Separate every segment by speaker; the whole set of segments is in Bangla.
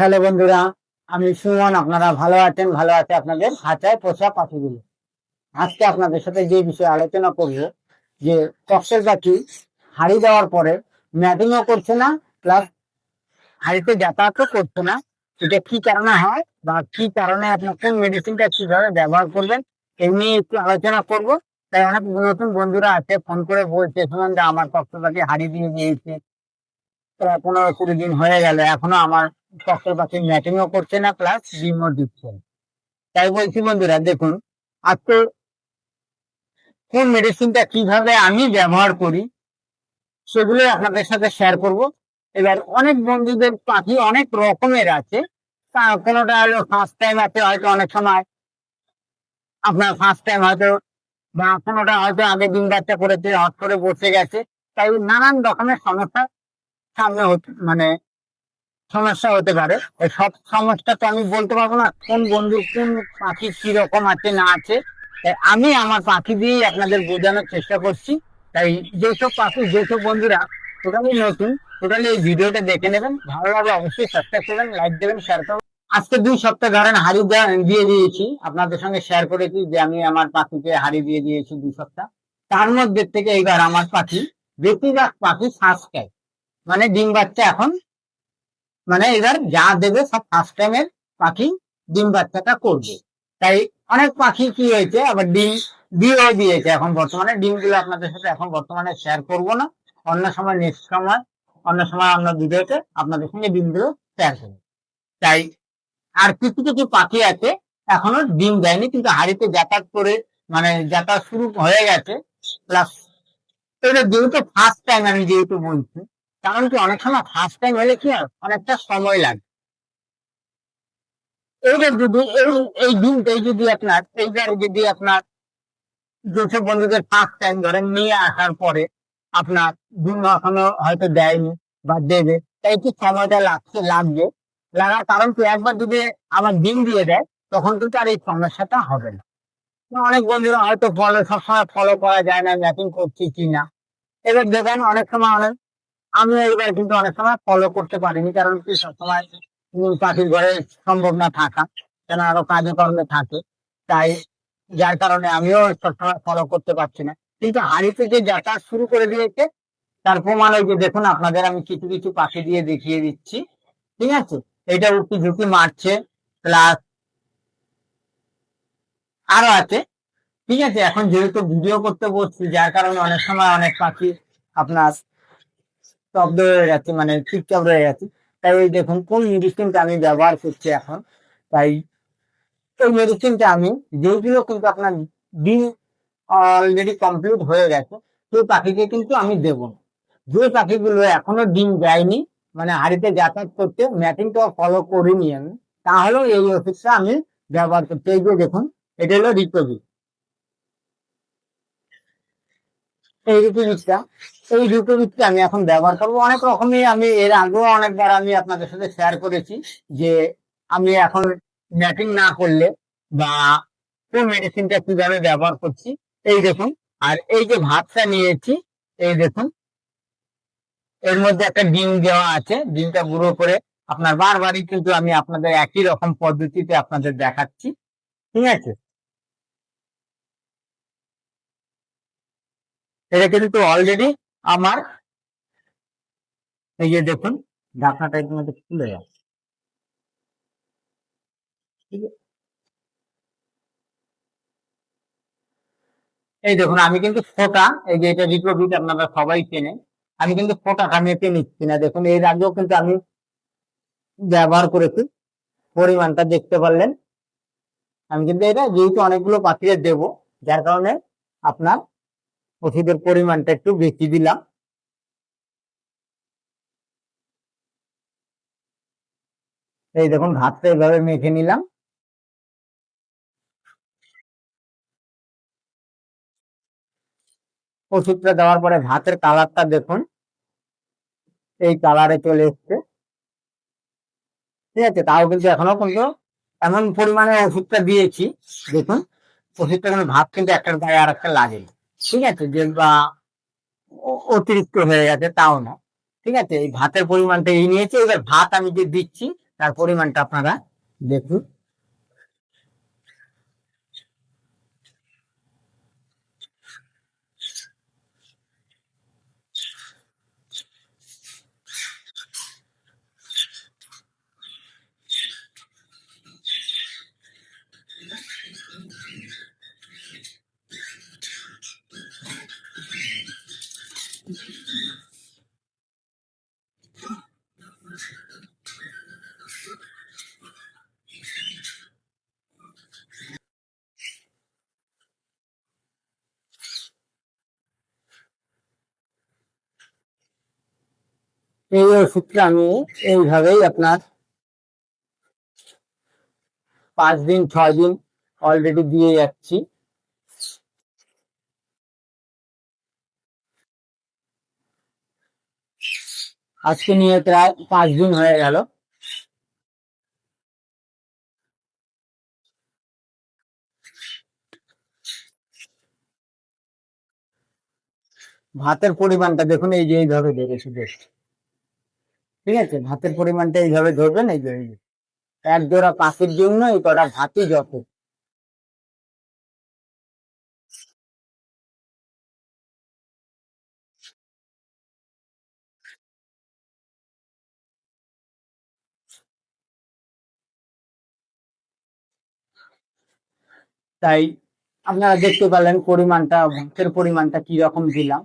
Speaker 1: হ্যালো বন্ধুরা, আমি সুমন, আপনারা ভালো আছেন, ভালো আছে আপনাদের খাঁচায় পোষা পাখিগুলো। আজকে আপনাদের সাথে যে বিষয়ে আলোচনা করব, যে কক্সের পাখি হাড়ি দেওয়ার পরে ম্যাটিংও করছে না প্লাস হাড়িতে যাতায়াতও করছে না। এটা কি কারণে হয় বা কি কারণে আপনার কোন মেডিসিনটা কীভাবে ব্যবহার করবেন এই নিয়ে একটু আলোচনা করব। তাই অনেক নতুন বন্ধুরা আছে, ফোন করে বলছে শুনুন যে আমার কক্স পাখি হাড়ি দিয়ে দিয়েছে। প্রায় পনেরো কুড়ি দিন হয়ে গেল এখনও আমার কক্সের পাখি ম্যাটিংও করছে না প্লাস ডিমও দিচ্ছে। তাই বলছি বন্ধুরা, দেখুন, আজকে কোন মেডিসিনটা কীভাবে আমি ব্যবহার করি সেগুলো আপনাদের সাথে শেয়ার করব। এবার অনেক বন্ধুদের পাখি অনেক রকমের আছে। কোনোটা হলো ফার্স্ট টাইম আছে, হয়তো অনেক সময় আপনার ফার্স্ট টাইম হয়তো, বা কোনোটা হয়তো আগে দিন বাচ্চা করেছে হট করে বসে গেছে। তাই নানান রকমের সমস্যা সামনে মানে সমস্যা হতে পারে। সব সমস্যা তো আমি বলতে পারব না, কোন বন্ধু, কোন পাখি কি রকম আছে, না আছে। আমি আমার পাখি দিয়েই আপনাদের বোঝানোর চেষ্টা করছি। তাই যেসব পাখি, যেসব বন্ধুরা টোটালি নতুন টোটালি এই ভিডিওটা দেখে নেবেন ভালো লাগলে অবশ্যই সাবস্ক্রাইব করবেন লাইক দেবেন শেয়ার করবেন। আজকে দুই সপ্তাহ ধরেন হাড়ি দেয়া- দিয়ে দিয়েছি, আপনাদের সঙ্গে শেয়ার করেছি যে আমি আমার পাখিকে হাড়ি দিয়ে দিয়েছি দুই সপ্তাহ। তার মধ্যে থেকে এইবার আমার পাখি বেশিরভাগ পাখি শ্বাস খায় মানে ডিম বাচ্চা এখন মানে এবার যা দেবে সব ফার্স্ট টাইমের পাখি ডিম বাচ্চাটা করবে। তাই অনেক পাখি কি হয়েছে, আবার ডিম দিয়েও দিয়েছে এখন বর্তমানে। ডিমগুলো আপনাদের সাথে এখন বর্তমানে শেয়ার করব না। অন্য সময় নেক্সট সময়, অন্য সময় অন্য ভিডিওতে আপনাদের সঙ্গে ডিমগুলো শেয়ার করব। তাই আর কিছু কিছু পাখি আছে, এখনও ডিম দেয়নি, কিন্তু হাড়িতে যাতায়াত করে মানে যাতায়াত শুরু হয়ে গেছে। প্লাস এটা যেহেতু ফার্স্ট টাইম আমি যেহেতু বলছি কারণ কি অনেক সময় ফার্স্ট টাইম হলে কি অনেকটা সময় লাগে। এইবার যদি এই এই দিনটাই যদি আপনার, এইবারে যদি আপনার যেসব বন্ধুদের ফার্স্ট টাইম ধরেন নিয়ে আসার পরে আপনার ডিম এখনও হয়তো দেয়নি বা দেবে, তাই একটু সময়টা লাগছে, লাগবে? লাগার কারণ কি, একবার যদি আমার দিন দিয়ে দেয়, তখন কিন্তু আর এই সমস্যাটা হবে না। অনেক বন্ধুরা হয়তো ফলো সবসময় ফলো করা যায় না ম্যাপিং করছি কি না এবার দেখেন অনেক সময় অনেক আমি এবার কিন্তু অনেক সময় ফলো করতে পারিনি, কারণ কি সবসময় পাখির ঘরে সম্ভব না থাকা, কেন আরও কাজে কর্মে থাকে। তাই যার কারণে আমিও সবসময় ফলো করতে পারছি না। কিন্তু হাড়িতে যে যাতায়াত শুরু করে দিয়েছে, তার প্রমাণ ওই যে দেখুন আপনাদের আমি কিছু কিছু পাখি দিয়ে দেখিয়ে দিচ্ছি, ঠিক আছে? এটা উঠি ঝুঁকি মারছে প্লাস আরও আছে, ঠিক আছে? এখন যেহেতু ভিডিও করতে বসছি, যার কারণে অনেক সময় অনেক পাখি আপনার স্তব্ধ হয়ে যাচ্ছে মানে চুপচাপ রয়ে যাচ্ছে তাই ওই দেখুন, কোন মেডিসিনটা আমি ব্যবহার করছি এখন? তাই এই মেডিসিনটা আমি যেগুলো কিন্তু আপনার দিন অলরেডি কমপ্লিট হয়ে গেছে, সেই পাখিকে কিন্তু আমি দেবো যে পাখিগুলো এখনও ডিম দেয়নি মানে হাড়িতে যাতায়াত করতে ম্যাটিংটাও ফলো করিনি আমি, তাহলেও এই ওষুধটা আমি ব্যবহার করতে এই যে দেখুন, এটা হলো রিকোভি এই রিকোভিটটা এই রিকোভিটটা আমি এখন ব্যবহার করব। অনেক রকমই আমি এর আগেও অনেকবার আমি আপনাদের সাথে শেয়ার করেছি যে আমি এখন ম্যাটিং না করলে বা কোন মেডিসিনটা কীভাবে ব্যবহার করছি, এই দেখুন। আর এই যে ভাতটা নিয়েছি, এই দেখুন। এর মধ্যে একটা ডিম দেওয়া আছে। ডিমটা গুঁড়ো করে আপনার বারবারই কিন্তু আমি আপনাদের একই রকম পদ্ধতিতে আপনাদের দেখাচ্ছি। ঠিক আছে? এটা কিন্তু অলরেডি আমার, এই যে দেখুন, ঢাকনাটা এর মধ্যে খুলে আছে? এই দেখুন, আমি কিন্তু ফোটা, এই যে এটা রিপ্রোবিট আপনারা সবাই চেনে আমি কিন্তু ফোটাটা মেপে নিচ্ছি না। দেখুন, এর আগেও কিন্তু আমি ব্যবহার করেছি, পরিমাণটা দেখতে পারলেন। আমি কিন্তু এটা যেহেতু অনেকগুলো পাখিরে দেবো, যার কারণে আপনার ওষুধের পরিমাণটা একটু বেশি দিলাম। এই দেখুন ভাতটা এইভাবে মেখে নিলাম। ওষুধটা দেওয়ার পরে ভাতের কালারটা দেখুন। এই কালারে চলে এসছে। ঠিক আছে, তাও কিন্তু এখনও কিন্তু এমন পরিমাণে ওষুধটা দিয়েছি। দেখুন, ওষুধটা কিন্তু ভাত কিন্তু একটার গায়ে আর একটা লাগে। ঠিক আছে যে বা অতিরিক্ত হয়ে গেছে, তাও না। ঠিক আছে, এই ভাতের পরিমাণটা এই নিয়েছে, এবার ভাত আমি যে দিচ্ছি, তার পরিমাণটা আপনারা দেখুন। এই ওষুধটা আমি এইভাবেই আপনার পাঁচ দিন, ছয় দিন অলরেডি দিয়ে যাচ্ছি। আজকে নিয়ে প্রায় পাঁচ দিন হয়ে গেল। ভাতের পরিমাণটা দেখুন, এই যে এইভাবে বেড়েছে, বেশ। ঠিক আছে? ভাতের পরিমাণটা এইভাবে ধরবেন, এই এক জোড়া পাখির জন্য এই কটা ভাতই যত তাই আপনারা দেখতে পেলেন পরিমাণটা, ভাতের পরিমাণটা কি রকম দিলাম।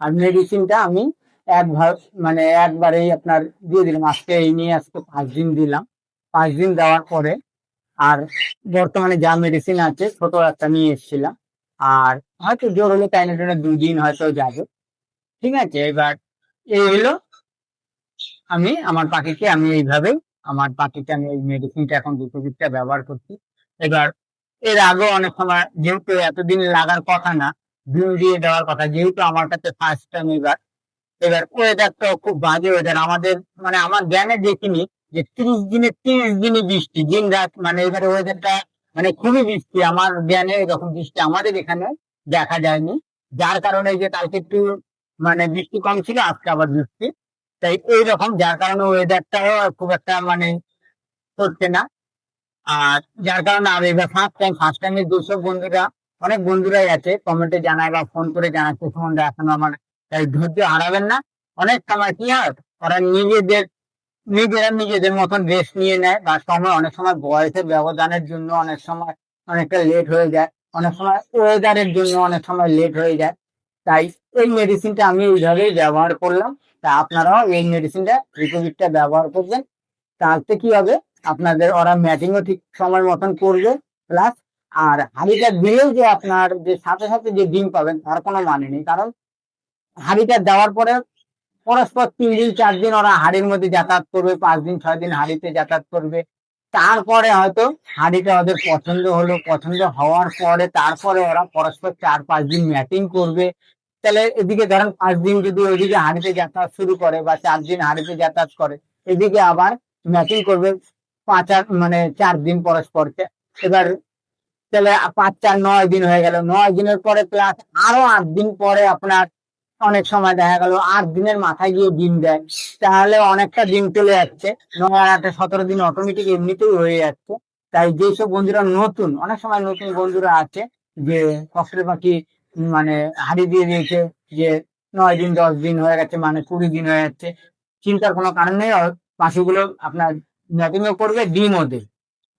Speaker 1: আর মেডিসিনটা আমি একবার মানে একবারেই আপনার দিয়ে দিলাম। আজকে এই নিয়ে আজকে পাঁচ দিন দিলাম। পাঁচ দিন দেওয়ার পরে আর বর্তমানে যা মেডিসিন আছে, ছোট একটা নিয়ে এসেছিলাম। আর হয়তো জোর হলে টাইনে টাইনে দুই দিন হয়তো যাবে। ঠিক আছে? এবার এই হলো আমি, আমার পাখিকে আমি এইভাবেই আমার পাখিকে আমি এই মেডিসিনটা এখন দুটো দিকটা ব্যবহার করছি। এবার এর আগেও অনেক সময় যেহেতু এতদিন লাগার কথা না ডিম দিয়ে দেওয়ার কথা, যেহেতু আমার কাছে ফার্স্ট টাইম এবার এবার ওয়েদারটা খুব বাজে ওয়েদার আমাদের মানে আমার জ্ঞানে দেখিনি যে ত্রিশ দিনে তিরিশ দিনে বৃষ্টি, দিন রাত মানে এবারে ওয়েদারটা মানে খুবই বৃষ্টি। আমার জ্ঞানে এরকম বৃষ্টি আমাদের এখানে দেখা যায়নি। যার কারণে যে কালকে একটু মানে বৃষ্টি কম ছিল, আজকে আবার বৃষ্টি। তাই এইরকম, যার কারণে ওয়েদারটাও খুব একটা মানে হচ্ছে না। আর যার কারণে আর এবার ফার্স্ট টাইম ফার্স্ট টাইমে দুশো বন্ধুরা, অনেক বন্ধুরাই আছে। কমেন্টে জানায় বা ফোন করে জানাচ্ছে ফোনটা এখনও আমার তাই ধৈর্য হারাবেন না। অনেক সময় কি হয়? ওরা নিজেদের, নিজেরা নিজেদের মতন রেস্ট নিয়ে নেয় বা সময়, অনেক সময় বয়সের ব্যবধানের জন্য অনেক সময় অনেকটা লেট হয়ে যায়। অনেক সময় ওয়েদারের জন্য অনেক সময় লেট হয়ে যায়। তাই এই মেডিসিনটা আমি এইভাবেই ব্যবহার করলাম। তা আপনারাও এই মেডিসিনটা রিকোভিডটা ব্যবহার করবেন। তাতে কি হবে? আপনাদের ওরা ম্যাটিংও ঠিক সময় মতন করবে। প্লাস আর হাড়িটা দিলেও যে আপনার যে সাথে সাথে যে ডিম পাবেন, তার কোনো মানে নেই। কারণ হাড়িটা দেওয়ার পরে পরস্পর তিন দিন, চার দিন ওরা হাড়ির মধ্যে যাতায়াত করবে, পাঁচ দিন, ছয় দিন হাড়িতে যাতায়াত করবে। তারপরে হয়তো হাড়িটা ওদের পছন্দ হলো। পছন্দ হওয়ার পরে তারপরে ওরা পরস্পর চার, পাঁচ দিন ম্যাটিং করবে। তাহলে এদিকে ধরেন পাঁচ দিন যদি ওইদিকে হাড়িতে যাতায়াত শুরু করে বা চার দিন হাড়িতে যাতায়াত করে, এদিকে আবার ম্যাচিং করবে পাঁচ মানে চার দিন পরস্পর এবার তাহলে পাঁচ চার, নয় দিন হয়ে গেল। নয় দিনের পরে প্লাস আরও আট দিন পরে আপনার অনেক সময় দেখা গেল আট দিনের মাথায় গিয়ে ডিম দেয়। তাহলে অনেকটা ডিম চলে যাচ্ছে। নয় আটে সতেরো দিন অটোমেটিক এমনিতেই হয়ে যাচ্ছে। তাই যেসব বন্ধুরা নতুন, অনেক সময় নতুন বন্ধুরা আছে যে কষ্টের পাখি মানে হাড়ি দিয়ে দিয়েছে যে নয় দিন, দশ দিন হয়ে গেছে মানে কুড়ি দিন হয়ে যাচ্ছে। চিন্তার কোনো কারণ নেই পাখিগুলো আপনার করবে, ডিমও দেবে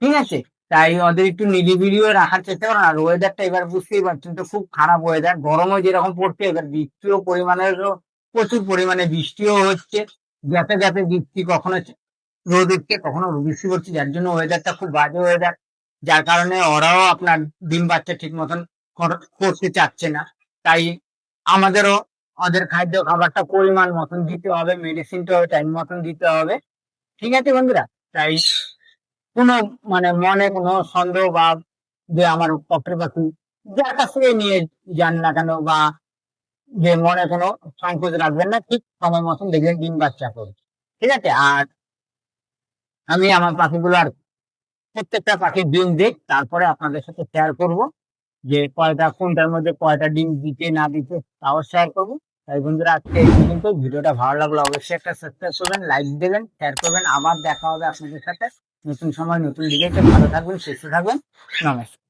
Speaker 1: ঠিক আছে? তাই ওদের একটু নিরিবিলিও রাখার চেষ্টা করেন আর ওয়েদারটা এবার বুঝতেই পারছেন তো, খুব খারাপ ওয়েদার গরমও যেরকম পড়ছে, এবার বৃষ্টিও পরিমাণের প্রচুর পরিমাণে বৃষ্টিও হচ্ছে। গ্যাপে গ্যাপে বৃষ্টি কখনো রোদ উঠছে, কখনো বৃষ্টি পড়ছে, যার জন্য ওয়েদারটা খুব বাজে ওয়েদার যার কারণে ওরাও আপনার ডিম বাচ্চা ঠিক মতন করতে চাচ্ছে না। তাই আমাদেরও ওদের খাদ্য খাবারটা পরিমাণ মতন দিতে হবে মেডিসিনটাও টাইম মতন দিতে হবে। ঠিক আছে বন্ধুরা? তাই কোনো মানে মনে কোনো সন্দেহ বা যে আমার পক্ষের পাখি যার কাছ থেকে নিয়ে যান না কেন বা যে মনে কোনো সংকোচ রাখবেন না, ঠিক সময় মতন দেখবেন ডিম বাচ্চা করবে ঠিক আছে? আর আমি আমার পাখিগুলো আর প্রত্যেকটা পাখির ডিম দেখ তারপরে আপনাদের সাথে শেয়ার করব যে কয়টা, কোনটার মধ্যে কয়টা ডিম দিতে, না দিতে, তাও শেয়ার করব। তাই বন্ধুরা, আজকে এই পর্যন্ত ভিডিওটা ভালো লাগল অবশ্যই একটা সাবস্ক্রাইব করবেন লাইক দেবেন শেয়ার করবেন। আবার দেখা হবে আপনাদের সাথে। নতুন সময় নতুন ডিবেটে ভালো থাকবেন সুস্থ থাকবেন। নমস্কার।